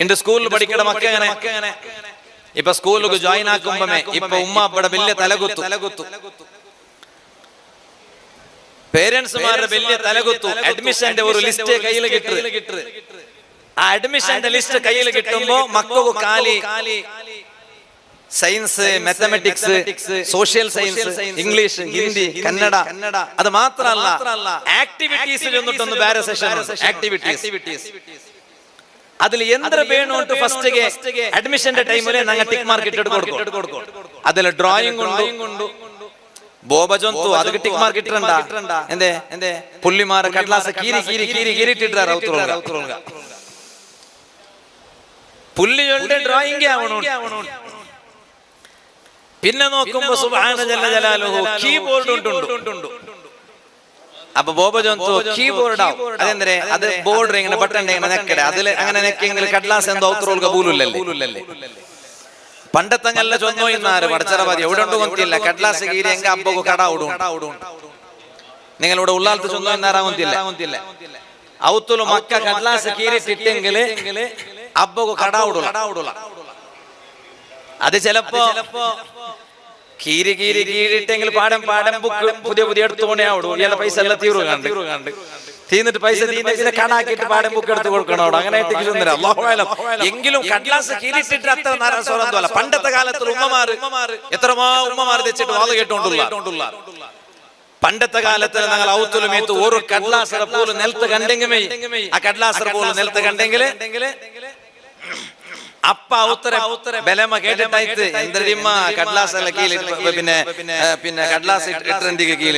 എന്റെ സ്കൂളിൽ പഠിക്കണ മക്ക അങ്ങനെ ഇപ്പൊ സ്കൂളിലൊക്കെ ജോയിൻ ആക്കുമ്പോ ഇപ്പൊ ഉമ്മ ഇവിടെ വലിയ തലകുത്തു. തലകുത്തു. പേരൻസുമാരുടെ വലിയ തലകുത്തു. അഡ്മിഷന്റെ ഒരു ലിസ്റ്റ് കയ്യിൽ കിട്ടു ആ അഡ്മിഷന്റെ ലിസ്റ്റ് കയ്യിൽ കിട്ടുമ്പോ മക്കൾക്ക് കാലി science mathematics social science English Hindi Kannada അത് മാത്രമല്ല ആക്ടിവിറ്റീസ് ചെന്നിട്ടൊന്ന് വേറെ സെഷൻ ആക്ടിവിറ്റീസ് അതിൽ എന്ത് വേണോട്ട് ഫസ്റ്റ് അഡ്മിഷന്റെ ടൈമിൽ ഞങ്ങൾ ടിക്ക് മാർക്ക് ഇട്ടിട്ട് കൊടുക്കും. അതിൽ ഡ്രോയിങ് കൊണ്ടു. ബോബജൊന്തു അത് ടിക്ക് മാർക്ക് എന്തേ? എന്തേ? പുള്ളിമാർ കടലാസ് കീരി കീരി കീരി കീറിട്ടിട്ടാ റൗത്തുറോൾഗ പുള്ളികളുടെ ഡ്രോയിങ് ആവണോ പിന്നെ നോക്കുമ്പോ ജല്ല ജലാലുഹു കീബോർഡ് ഉണ്ട് അപ്പൊ ബോബ ജോന്തു കീബോർഡ് ആവും. അതെന്തരെ? അത് ബോർഡർ ഇങ്ങനെ ബട്ടൺ ഇങ്ങനെ നെക്കടെ. അതിൽ അങ്ങനെ നെക്കിയെങ്കിൽ കടലാസ് എന്തോ ഔത്രോൾ കബൂലല്ലേ പണ്ടത്തെ നല്ല ചൊന്നോ ഇന്നാര് പടച്ചറവാദി എവിടെ ഉണ്ട് കൊത്തില്ല കടലാസ് കീരി എങ്ക അബ്ബക്ക് കട ഓടും. നിങ്ങളിവിടെ ഉള്ളാലത്ത് ചൊന്നോ ഇന്നാറാകുന്നില്ല ഔത്തുಲು മക്ക കടലാസ് കീറിട്ടിട്ടെങ്കിൽ അബ്ബക്ക് കട ഓടും അത് ചിലപ്പോ കീരി കീരി കീരിട്ടെങ്കിൽ പാടം പാടം ബുക്ക് പുതിയ പുതിയ എടുത്തു ആവിടും ഇയാളെ പൈസ എല്ലാം തീരു കണ്ട്. തീന്നിട്ട് പൈസ തീന്നെ കണാക്കിയിട്ട് പാടം ബുക്ക് എടുത്ത് കൊടുക്കണം അവിടെ. അങ്ങനെ എങ്കിലും കടലാസ് കീരിട്ടിട്ട് അത്ര നാരായണ പണ്ടത്തെ കാലത്ത് ഉമ്മമാര് എത്രമാ ഉമ്മമാർ തെച്ചിട്ട് വാത് കേട്ടോണ്ടുള്ള. പണ്ടത്തെ കാലത്ത് ഞങ്ങൾ ഔത്തുലുമേത്ത് ഒരു കടലാസറ പോലും നിലത്ത് കണ്ടെങ്കിൽ ആ കടലാസറ പോലും നിലത്ത് കണ്ടെങ്കിൽ അപ്പ ഉത്തര ബലമ കേട്ടിട്ടായിട്ട് എന്തരിമ്മ കട്ലാസ് അല്ല കീഴിൽ പിന്നെ പിന്നെ കടലാസ് ഇട്ടിന്റെ കീഴിൽ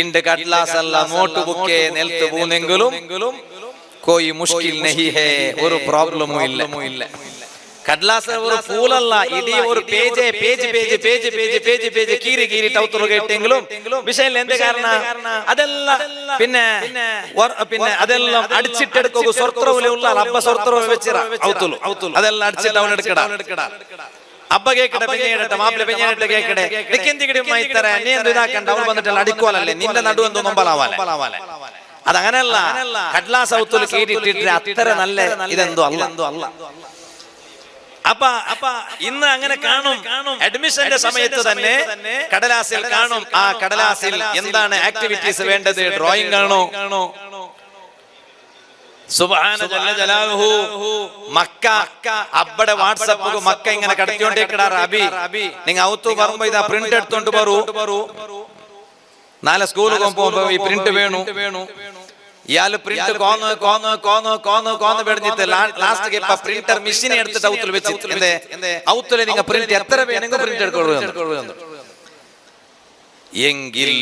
ഇണ്ട്. കട്ലാസ് അല്ല നോട്ട് ബുക്കെ നെൽത്ത് പോകുന്നെങ്കിലും കോയി മുഷ്കിൽ നഹി ഹേ ഒരു പ്രോബ്ലമും ഇല്ല. കടലാസ് ഒരു പൂലല്ല ഇടീ ഒരു page page page page page page page കീറി കീറി ടൗത്തുറ കേട്ടെങ്കിലും വിഷയം എന്ത് കാരണം? അതെല്ലാം പിന്നെ പിന്നെ അതെല്ലാം അടിച്ചിട്ടെടുക്കുക സ്വർത്രവിലുള്ള അബ്ബ സ്വർത്രവ് വെച്ചിറ? ഔത്തുലു അതെല്ലാം അടിച്ചിട്ട് അവൻ എടുക്കടാ. അബ്ബ കേക്കട്ടെ പെഞ്ഞേടട്ടെ മാപ്പിള പെഞ്ഞേടട്ടെ കേക്കട്ടെ. നിക്കെന്തികിടും മൈത്തറ നീ എന്ത് ഇതാക്കണ്ട? അവൻ വന്നിട്ട് അടിക്കോലല്ലേ നിന്റെ നടു എന്തോ നമ്പലാവാലെ അതങ്ങനല്ല. കടലാസ് ഔത്തുൽ കീറിട്ടിട്ട് അത്ര നല്ല ഇതെന്തോ അല്ല. എന്തോ അല്ല. അപ്പ അപ്പൊ ഇന്ന് അങ്ങനെ കാണും. അഡ്മിഷന്റെ സമയത്ത് തന്നെ കടലാസിൽ കാണും. ആ കടലാസിൽ എന്താണ് ആക്ടിവിറ്റീസ് വേണ്ടത്? ഡ്രോയിങ് കാണോ? കാണോ? മക്ക അബ്ബടെ വാട്സപ്പ് മക്ക ഇങ്ങനെ കടത്തിക്കൊണ്ടേക്കടാ റബി. നിങ്ങ ഔത്തു പറയുമ്പോ ഇതാ പ്രിന്റ് എടുത്തോണ്ട് പറു നാളെ സ്കൂളിൽ പോകുമ്പോ ഈ പ്രിന്റ് വേണു. ഇയാൾ പ്രിന്റ് കോന്ന് കോന്ന് കോന്ന് കോന്ന് കോന്ന് പെടിഞ്ഞിട്ട് ലാസ്റ്റ് ഇപ്പൊ പ്രിന്റർ മെഷീൻ എടുത്തിട്ട് ഔത്തിൽ വെച്ചിട്ട് ഔത്തിൽ നിങ്ങൾ പ്രിന്റ് എത്ര വേണമെങ്കിൽ പ്രിന്റ് എടുക്കുള്ളൂ എങ്കിൽ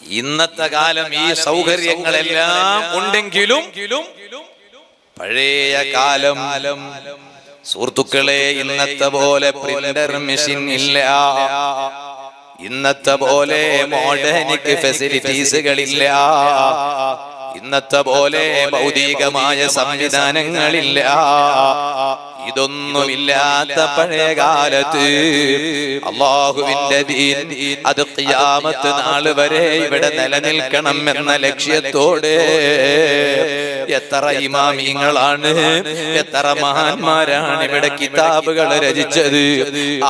ഇന്നത്തെ കാലം ഈ സൗകര്യങ്ങളെല്ലാം ഉണ്ടെങ്കിലും പഴയ കാലം സുഹൃത്തുക്കളെ ഇന്നത്തെ പോലെ പ്രിന്റർ മെഷീൻ ഇല്ല. ഇന്നത്തെ പോലെ മോഡേണിക് ഫെസിലിറ്റീസുകളില്ല ഇന്നത്തെ പോലെ ഭൗതികമായ സംവിധാനങ്ങളില്ല. ഇതൊന്നുമില്ലാത്ത പഴയ കാലത്ത് അള്ളാഹുവിന്റെ ദീൻ അത് ക്യാമത്ത് നാൾ വരെ ഇവിടെ നിലനിൽക്കണം എന്ന ലക്ഷ്യത്തോടെ എത്ര ഇമാമിങ്ങളാണ്? എത്ര മഹാന്മാരാണ് ഇവിടെ കിതാബുകൾ രചിച്ചത്?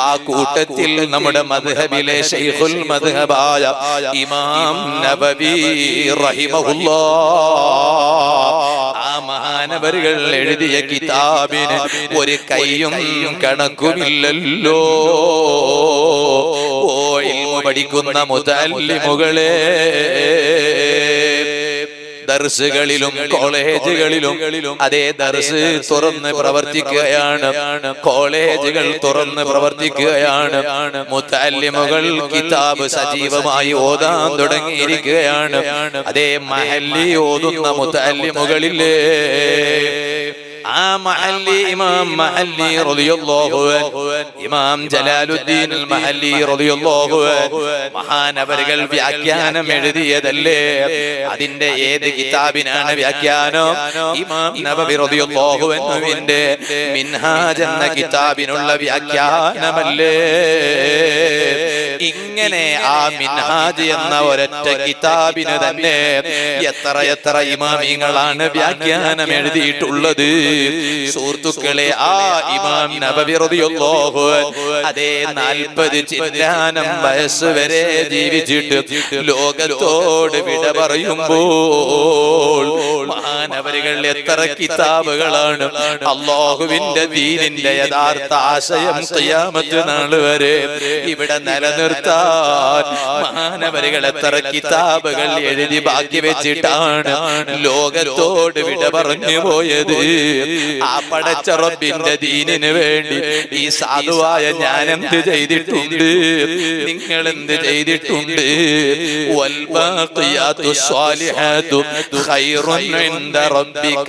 ആ കൂട്ടത്തിൽ നമ്മുടെ മധുഹബിലെ ഷെയ്ഖുൽ മദ്ഹബായ ഇമാം നബവി റഹിമഹുല്ലാ. ആ മഹാനവരുകൾ എഴുതിയ കിതാബിന് ഒരു കൈയും കണക്കുമില്ലല്ലോ. പഠിക്കുന്ന മുതല്ലിമുകളെ. ദർസുകളിലും കോളേജുകളിലും അതേ ദർസ് തുറന്ന് പ്രവർത്തിക്കുകയാണ്. കോളേജുകൾ തുറന്ന് പ്രവർത്തിക്കുകയാണ്. മുത്തല്ലിമുകൾ കിതാബ് സജീവമായി ഓതാൻ തുടങ്ങിയിരിക്കുകയാണ്. അതേ മഹല്ലി ഓതുന്ന മുത്തല്ലിമുകളില്ലേ ആ മഹല്ലി ഇമാം മഹല്ലി റളിയല്ലാഹു ഇമാം ജലാലുദ്ദീൻ അൽ മഹല്ലി റളിയല്ലാഹു മഹാനവരുകൾ വ്യാഖ്യാനം എഴുതിയതല്ലേ? അതിന്റെ ഏത് കിതാബിനാണ് വ്യാഖ്യാനം? ഇമാം നബവി റളിയല്ലാഹു അൻഹുവിന്റെ മിൻഹാജ് എന്ന കിതാബിനുള്ള വ്യാഖ്യാനമല്ലേ? ഇങ്ങനെ ആ മിൻഹാജ് എന്ന ഒരൊറ്റ കിതാബിന് തന്നെ എത്ര എത്ര ഇമാമിങ്ങളാണ് വ്യാഖ്യാനം എഴുതിയിട്ടുള്ളത് സുഹൃത്തുക്കളെ ആ ഇമാം നബവിറതിയുള്ളോഹു അതേ നാൽപ്പത് ചില്ലാനം വയസ്സ് വരെ ജീവിച്ചിട്ട് ലോകത്തോട് വിട പറയുമ്പോൾ എത്ര കിതാബുകളാണ്? അള്ളാഹുവിന്റെ ദീനിന്റെ യഥാർത്ഥ ആശയം ചെയ്യാമത്തെ നാൾ വരെ ഇവിടെ നിലനിർത്താൻ മാനവരികൾ എത്ര കിതാബുകൾ എഴുതി ബാക്കി വെച്ചിട്ടാണ് ലോകത്തോട് വിട പറഞ്ഞു പോയത് ആ പടച്ച റബ്ബിന്റെ ദീനിന് വേണ്ടി ഈ സാധുവായ ഞാൻ എന്ത് ചെയ്തിട്ടുണ്ട്? നിങ്ങൾ എന്ത് ചെയ്തിട്ടുണ്ട്? ഖൈറുൻ ഇൻദ റബ്ബിക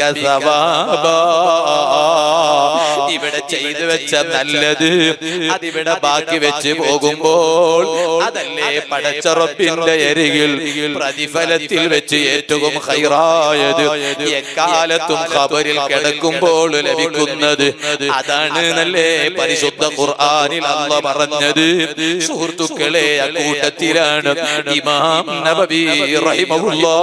ഇവിടെ ചെയ്തു വെച്ച നല്ലത് അതിവിടെ ബാക്കി വെച്ച് പോകുമ്പോൾ അതല്ലേ പടച്ചറപ്പിന്റെ അരികിൽ പ്രതിഫലത്തിൽ വെച്ച് ഏറ്റവും ഹൈറായത് എക്കാലത്തും ഖബറിൽ കിടക്കുമ്പോൾ ലഭിക്കുന്നത് അതാണ് നല്ലേ പരിശുദ്ധ ഖുർആനിൽ അല്ല പറഞ്ഞത് സുഹൃത്തുക്കളെ അക്കൂട്ടത്തിലാണ് ഇമാം നബവി റഹിമഹുല്ലാ.